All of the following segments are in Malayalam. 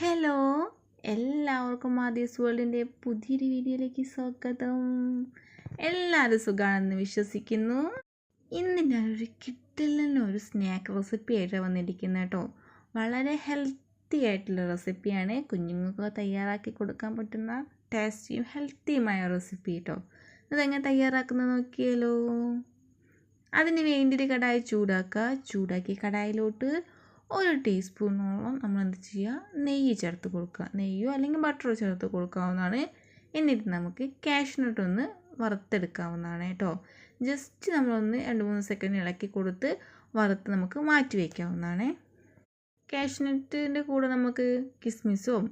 ഹലോ എല്ലാവർക്കും ആദ്യസ് വേൾഡിന്റെ പുതിയൊരു വീഡിയോയിലേക്ക് സ്വാഗതം. എല്ലാവരും സുഖമാണെന്ന് വിശ്വസിക്കുന്നു. ഇന്ന് ഞാനൊരു കിട്ടലിന് ഒരു സ്നാക്ക് റെസിപ്പി ആയിട്ട് വന്നിരിക്കുന്നത് കേട്ടോ. വളരെ ഹെൽത്തി ആയിട്ടുള്ള റെസിപ്പിയാണ് കുഞ്ഞുങ്ങൾക്ക് തയ്യാറാക്കി കൊടുക്കാൻ പറ്റുന്ന ടേസ്റ്റിയും ഹെൽത്തിയുമായ റെസിപ്പി കേട്ടോ അതെങ്ങനെ തയ്യാറാക്കുന്നത് നോക്കിയാലോ? അതിന് വേണ്ടി കടായി ചൂടാക്കുക. ചൂടാക്കി കടായിലോട്ട് ഒരു ടീസ്പൂണോളം നമ്മൾ എന്ത് ചെയ്യുക? നെയ്യ് ചേർത്ത് കൊടുക്കുക. നെയ്യോ അല്ലെങ്കിൽ ബട്ടറോ ചേർത്ത് കൊടുക്കാവുന്നതാണ്. എന്നിട്ട് നമുക്ക് കാഷ്നട്ട് ഒന്ന് വറുത്തെടുക്കാവുന്നതാണ് കേട്ടോ. ജസ്റ്റ് നമ്മളൊന്ന് രണ്ട് മൂന്ന് സെക്കൻഡ് ഇളക്കി കൊടുത്ത് വറുത്ത് നമുക്ക് മാറ്റി വയ്ക്കാവുന്നതാണ് കാഷ്നട്ടിന്റെ കൂടെ നമുക്ക് കിസ്മിസും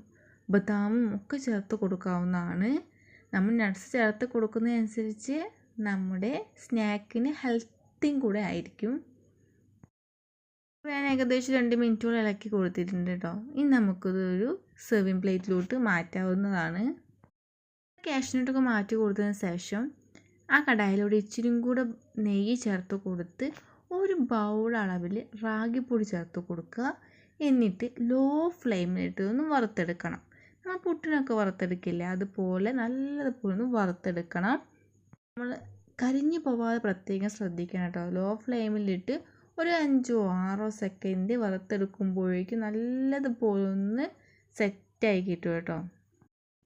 ബദാമും ഒക്കെ ചേർത്ത് കൊടുക്കാവുന്നതാണ്. നമ്മൾ നട്ട്സ് ചേർത്ത് കൊടുക്കുന്നതനുസരിച്ച് നമ്മുടെ സ്നാക്കിന് ഹെൽത്തിയും കൂടെ ആയിരിക്കും. ഞാൻ ഏകദേശം രണ്ട് മിനിറ്റോളം ഇളക്കി കൊടുത്തിട്ടുണ്ട് കേട്ടോ. ഇനി നമുക്കിത് ഒരു സെർവിങ് പ്ലേറ്റിലോട്ട് മാറ്റാവുന്നതാണ്. കാഷ്നട്ടൊക്കെ മാറ്റി കൊടുത്തതിന് ശേഷം ആ കടായിലൂടെ ഇച്ചിരിയും കൂടെ നെയ്യ് ചേർത്ത് കൊടുത്ത് ഒരു ബൗൾ അളവിൽ റാഗിപ്പൊടി ചേർത്ത് കൊടുക്കുക. എന്നിട്ട് ലോ ഫ്ലെയിമിലിട്ട് ഒന്ന് വറുത്തെടുക്കണം. നമ്മൾ പുട്ടിനൊക്കെ വറുത്തെടുക്കില്ല? അതുപോലെ നല്ലതുപോലെ ഒന്ന് വറുത്തെടുക്കണം. നമ്മൾ കരിഞ്ഞു പോവാതെ പ്രത്യേകം ശ്രദ്ധിക്കണം കേട്ടോ. ലോ ഫ്ലെയിമിലിട്ട് ഒരു അഞ്ചോ ആറോ സെക്കൻഡ് വറുത്തെടുക്കുമ്പോഴേക്കും നല്ലതുപോലെ ഒന്ന് സെറ്റായി കിട്ടും കേട്ടോ.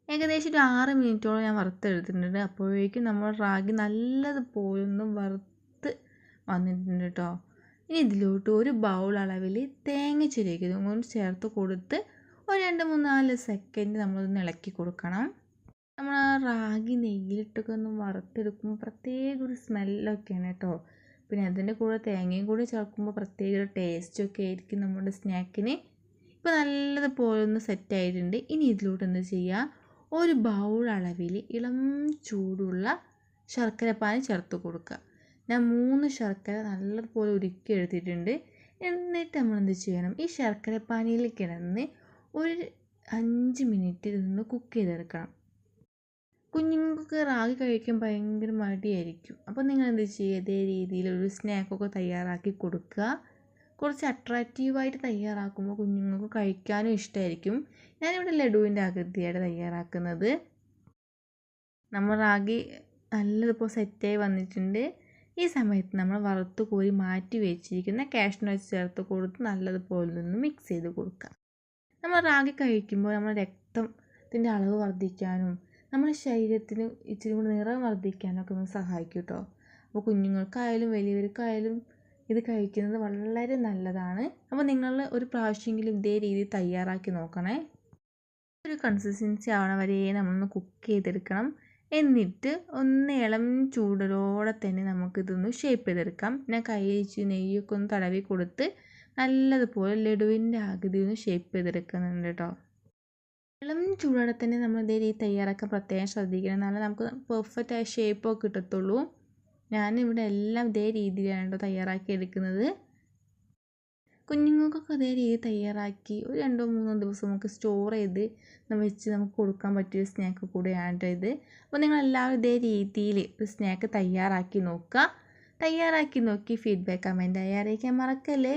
ഏകദേശം ഒരു ആറ് മിനിറ്റോളം ഞാൻ വറുത്തെടുത്തിട്ടുണ്ട്. അപ്പോഴേക്കും നമ്മൾ റാഗി നല്ലതുപോലെ ഒന്ന് വറുത്ത് വന്നിട്ടുണ്ട് കേട്ടോ. ഇനി ഇതിലോട്ട് ഒരു ബൗൾ അളവിൽ തേങ്ങ ചിരകിയതും കൊണ്ട് ചേർത്ത് കൊടുത്ത് ഒരു രണ്ട് മൂന്ന് നാല് സെക്കൻഡ് നമ്മളൊന്ന് ഇളക്കി കൊടുക്കണം. നമ്മൾ ആ റാഗി നെയ്യിലിട്ടൊക്കെ ഒന്ന് വറുത്തെടുക്കുമ്പോൾ പ്രത്യേക ഒരു സ്മെല്ലൊക്കെയാണ് കേട്ടോ. പിന്നെ അതിന്റെ കൂടെ തേങ്ങയും കൂടി ചേർക്കുമ്പോൾ പ്രത്യേക ഒരു ടേസ്റ്റൊക്കെ ആയിരിക്കും നമ്മുടെ സ്നാക്കിന് ഇപ്പോൾ നല്ലതുപോലെ ഒന്ന് സെറ്റ് ആയിട്ടുണ്ട്. ഇനി ഇതിലോട്ട് എന്ത് ചെയ്യുക? ഒരു ബൗൾ അളവിൽ ഇളം ചൂടുള്ള ശർക്കര ശർക്കരപ്പാനി ചേർത്ത് കൊടുക്കുക. ഞാൻ മൂന്ന് ശർക്കര നല്ലതുപോലെ ഉരുക്കി എടുത്തിട്ടുണ്ട്. എന്നിട്ട് നമ്മൾ എന്ത് ചെയ്യണം? ഈ ശർക്കരപ്പാനിയിൽ കിടന്ന് ഒരു അഞ്ച് മിനിറ്റ് ഇതൊന്ന് കുക്ക് ചെയ്തെടുക്കണം. കുഞ്ഞുങ്ങൾക്ക് റാഗി കഴിക്കാൻ ഭയങ്കര മടിയായിരിക്കും. അപ്പോൾ നിങ്ങൾ എന്ത് ചെയ്യുക? ഇതേ രീതിയിൽ ഒരു സ്നാക്കൊക്കെ തയ്യാറാക്കി കൊടുക്കുക. കുറച്ച് അട്രാക്റ്റീവായിട്ട് തയ്യാറാക്കുമ്പോൾ കുഞ്ഞുങ്ങൾക്ക് കഴിക്കാനും ഇഷ്ടമായിരിക്കും ഞാനിവിടെ ലഡുവിന്റെ ആകൃതിയായിട്ട് തയ്യാറാക്കുന്നത്. നമ്മൾ റാഗി നല്ലതിപ്പോൾ സെറ്റായി വന്നിട്ടുണ്ട്. ഈ സമയത്ത് നമ്മൾ വറുത്ത് കോരി മാറ്റി വെച്ചിരിക്കുന്ന കാഷ്നട്ട് ചേർത്ത് കൊടുത്ത് നല്ലതുപോലെ ഒന്ന് മിക്സ് ചെയ്ത് കൊടുക്കുക. നമ്മൾ റാഗി കഴിക്കുമ്പോൾ നമ്മുടെ രക്തത്തിന്റെ അളവ് വർദ്ധിക്കാനും നമ്മുടെ ശരീരത്തിന് ഇച്ചിരി കൂടി നിറം വർദ്ധിക്കാനൊക്കെ ഒന്ന് സഹായിക്കും കേട്ടോ അപ്പോൾ കുഞ്ഞുങ്ങൾക്കായാലും വലിയവർക്കായാലും ഇത് കഴിക്കുന്നത് വളരെ നല്ലതാണ്. അപ്പോൾ നിങ്ങൾ ഒരു പ്രാവശ്യമെങ്കിലും ഇതേ രീതിയിൽ തയ്യാറാക്കി നോക്കണേ. ഒരു കൺസിസ്റ്റൻസി ആവണ വരെ നമ്മളൊന്ന് കുക്ക് ചെയ്തെടുക്കണം. എന്നിട്ട് ഒന്ന് ഇളം ചൂടലോടെ തന്നെ നമുക്കിതൊന്ന് ഷേപ്പ് ചെയ്തെടുക്കാം. ഞാൻ കൈ നെയ്യൊക്കെ ഒന്ന് തടവി കൊടുത്ത് നല്ലതുപോലെ ലഡുവിന്റെ ആകൃതി ഒന്ന് ഷേപ്പ് ചെയ്തെടുക്കുന്നുണ്ട് കേട്ടോ. ഇളം ചൂടോടെ തന്നെ നമ്മൾ ഇതേ രീതി തയ്യാറാക്കാൻ പ്രത്യേകം ശ്രദ്ധിക്കണം. എന്നാലേ നമുക്ക് പെർഫെക്റ്റ് ആയ ഷേപ്പൊക്കെ കിട്ടത്തുള്ളൂ. ഞാനിവിടെ എല്ലാം ഇതേ രീതിയിലാണ് കേട്ടോ തയ്യാറാക്കി എടുക്കുന്നത്. കുഞ്ഞുങ്ങൾക്കൊക്കെ അതേ രീതി തയ്യാറാക്കി ഒരു രണ്ടോ മൂന്നോ ദിവസം നമുക്ക് സ്റ്റോർ ചെയ്ത് വെച്ച് നമുക്ക് കൊടുക്കാൻ പറ്റിയ സ്നാക്ക് കൂടെയാണ് ഇത്. അപ്പോൾ നിങ്ങൾ എല്ലാവരും ഇതേ രീതിയിൽ ഒരു സ്നാക്ക് തയ്യാറാക്കി നോക്കുക. തയ്യാറാക്കി നോക്കി ഫീഡ്ബാക്ക് കമന്റായി അറിയിക്കാൻ മറക്കല്ലേ?